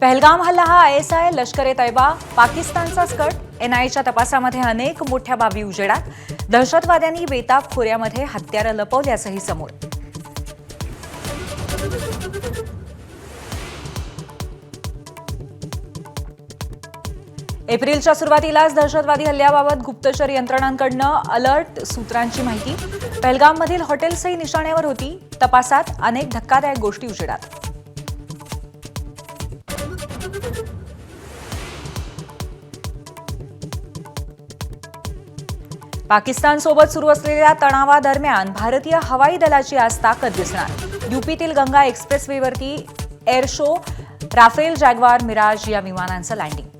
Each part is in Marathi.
पहलगाम हल्ला हा आय एस आय लष्कर ए तैबा पाकिस्तानचाच कट एनआयच्या तपासामध्ये अनेक मोठ्या बाबी उजेडात. दहशतवाद्यांनी बेताब खोऱ्यामध्ये हत्यारं लपवल्याचंही समोर. एप्रिलच्या सुरुवातीलाच दहशतवादी हल्ल्याबाबत गुप्तचर यंत्रणांकडनं अलर्ट सूत्रांची माहिती. पहलगाममधील हॉटेल्सही निशाण्यावर होती. तपासात अनेक धक्कादायक गोष्टी उजेडात. पाकिस्तानसोबत सुरू असलेल्या तणावादरम्यान भारतीय हवाई दलाची आज ताकद दिसणार. युपीतील Ganga एक्सप्रेसवेवरती air show Rafale Jaguar Mirage या विमानांचं लँडिंग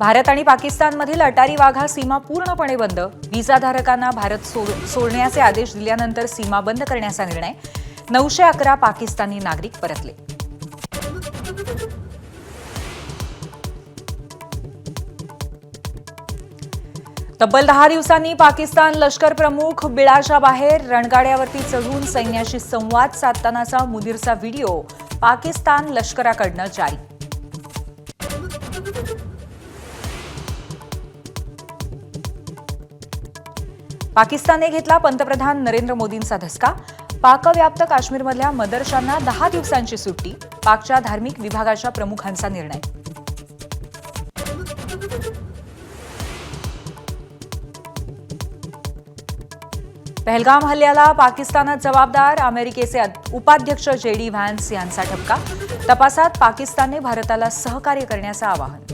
भारत आणि पाकिस्तानमधील अटारी वाघा सीमा पूर्णपणे बंद. व्हिसाधारकांना भारत सोड- सोडण्याचे आदेश दिल्यानंतर सीमा बंद करण्याचा निर्णय नऊशे अकरा पाकिस्तानी नागरिक परतले. तब्बल दहा दिवसांनी पाकिस्तान लष्कर प्रमुख बिळाच्या बाहेर रणगाड्यावरती चढून सैन्याशी संवाद साधतानाचा मुदीरचा व्हिडिओ पाकिस्तान लष्कराकडनं जारी. पाकिस्तानने घेतला पंतप्रधान नरेंद्र मोदींचा धसका. पाकव्याप्त काश्मीरमधल्या मदरशांना दहा दिवसांची सुट्टी पाकच्या धार्मिक विभागाच्या प्रमुखांचा निर्णय. पहलगाम हल्ल्याला पाकिस्तानात जबाबदार अमेरिकेचे उपाध्यक्ष जे डी व्हॅन्स यांचा ठपका. तपासात पाकिस्तानने भारताला सहकार्य करण्याचं आवाहन.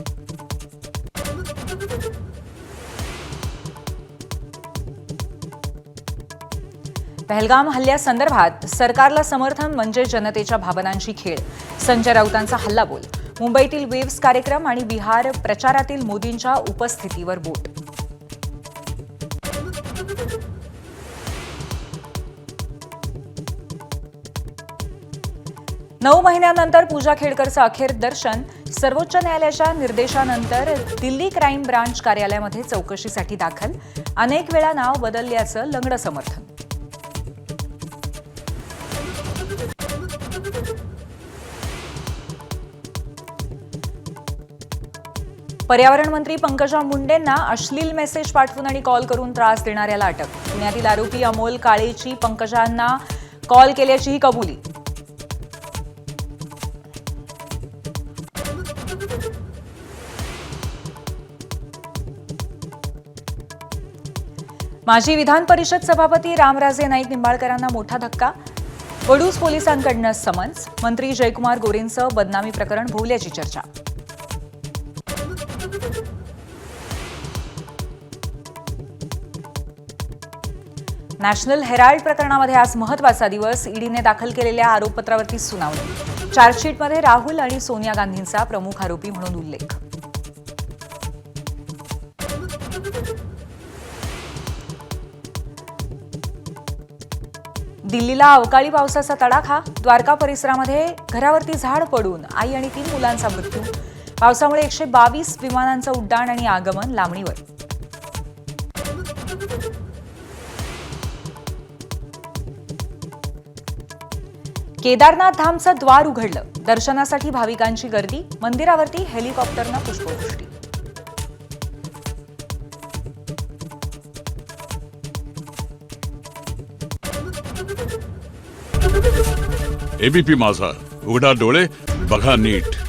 पहलगाम हल्ल्यासंदर्भात सरकारला समर्थन म्हणजे जनतेच्या भावनांची खेळ. संजय राऊतांचा हल्लाबोल मुंबईतील वेव्स कार्यक्रम आणि बिहार प्रचारातील मोदींच्या उपस्थितीवर बोट नऊ महिन्यानंतर पूजा खेडकरचं अखेर दर्शन. सर्वोच्च न्यायालयाच्या निर्देशानंतर दिल्ली क्राईम ब्रांच कार्यालयामध्ये चौकशीसाठी दाखल. अनेक वेळा नाव बदलल्याचं लंगडं समर्थन. पर्यावरण मंत्री पंकजा मुंडेंना अश्लील मेसेज पाठवून आणि कॉल करून त्रास देणाऱ्याला अटक. पुण्यातील आरोपी अमोल काळेची पंकजांना कॉल केल्याचीही कबुली. माजी विधान परिषद सभापती रामराजे नाईक निंबाळकरांना मोठा धक्का. वडूज पोलिसांकडनं समन्स. मंत्री जयकुमार गोरेंचं बदनामी प्रकरण भोवल्याची चर्चा. नॅशनल हेराल्ड प्रकरणामध्ये आज महत्त्वाचा दिवस. ईडीने दाखल केलेल्या आरोपपत्रावरती सुनावणी. चार्जशीटमध्ये राहुल आणि सोनिया गांधींचा प्रमुख आरोपी म्हणून उल्लेख. दिल्लीला अवकाळी पावसाचा तडाखा. द्वारका परिसरामध्ये घरावरती झाड पडून आई आणि तीन मुलांचा मृत्यू. पावसामुळे एकशे बावीस विमानांचं उड्डाण आणि आगमन लांबणीवर. केदारनाथ धामचं द्वार उघडलं. दर्शनासाठी भाविकांची गर्दी मंदिरावरती हेलिकॉप्टरनं पुष्पवृष्टी. एबीपी माझा. उघडा डोळे बघा नीट.